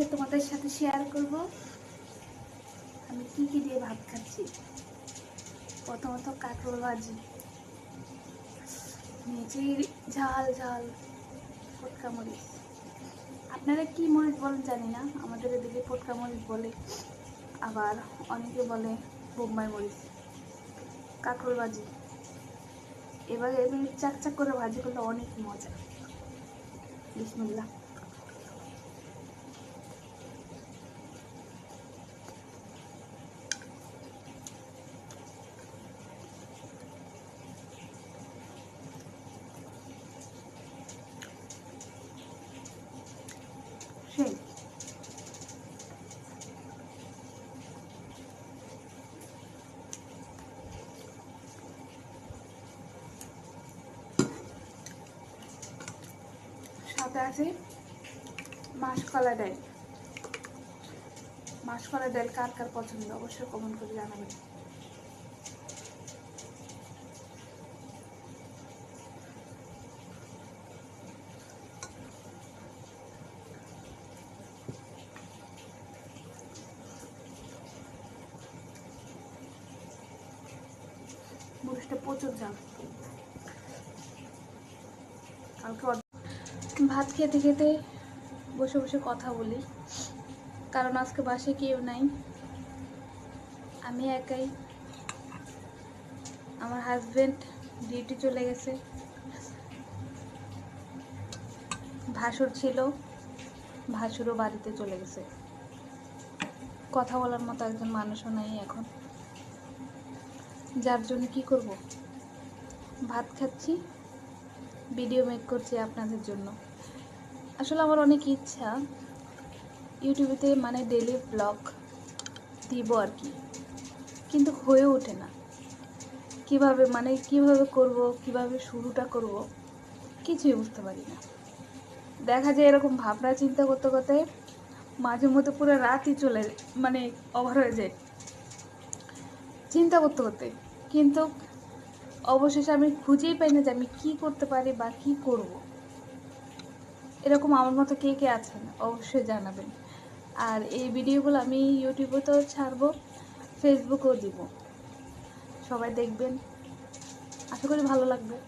আজকে তোমাদের সাথে শেয়ার করব। আমি কি কি দিয়ে ভাত খাচ্ছি? প্রথমত কাঁকরোল ভাজি নিচে ঝাল ঝাল পটকা মরিচ। আপনারা কি মরিচ বলেন জানি না, আমাদের এদিকে পটকা মরিচ বলে। আবার অনেকে বলে বোম্বাই মরিচ। কাঁকরোল ভাজি। এবার এমনি চাক চাক করে ভাজি করলে অনেক মজা। বিসমিল্লাহ সেই সাথে আছে মাসকলা ডাল। মাসকলা ডাল কার কার পছন্দ? অবশ্যই কমেন্ট করে জানাবেন। মরিচটা প্রচুর ঝাল কালকে ভাত খেতে খেতে বসে বসে কথা বলি। কারণ আজকে বাসে কেউ নাই। আমি একাই। আমার হাজবেন্ড ডিউটি চলে গেছে। ভাসুর ছিল। ভাসুরও বাড়িতে চলে গেছে। কথা বলার মতো একজন মানুষও নাই এখন। যার জন্য কি করব? ভাত খাচ্ছি ভিডিও মেক করছি আপনাদের জন্য। আসলে আমার অনেক ইচ্ছা ইউটিউবেতে মানে ডেলি ব্লগ দিব আর কি। কিন্তু হয়ে ওঠে না। কীভাবে মানে কীভাবে করব, কীভাবে শুরুটা করব, কিছুই বুঝতে পারি না। দেখা যায় এরকম ভাবনা চিন্তা করতে করতে মাঝে মধ্যে পুরো রাতই চলে মানে ওভার হয়ে যায়। চিন্তা করতে করতে। কিন্তু অবশেষে আমি খুঁজেই পাই না যে আমি কী করতে পারি বা কী করব। এরকম আমার মতো কে কে আছেন? অবশ্যই জানাবেন। আর এই ভিডিওগুলো আমি ইউটিউবেতেও ছাড়বো, ফেসবুকেও দিব। সবাই দেখবেন। আশা করি ভালো লাগবে।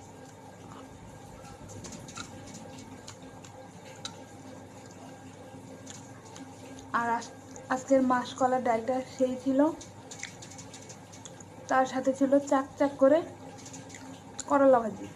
আর আজ- আজকের মাসকলার ডালটা সেই ছিল। তার সাথে ছিল চাক চাক করে করলা ভাজি।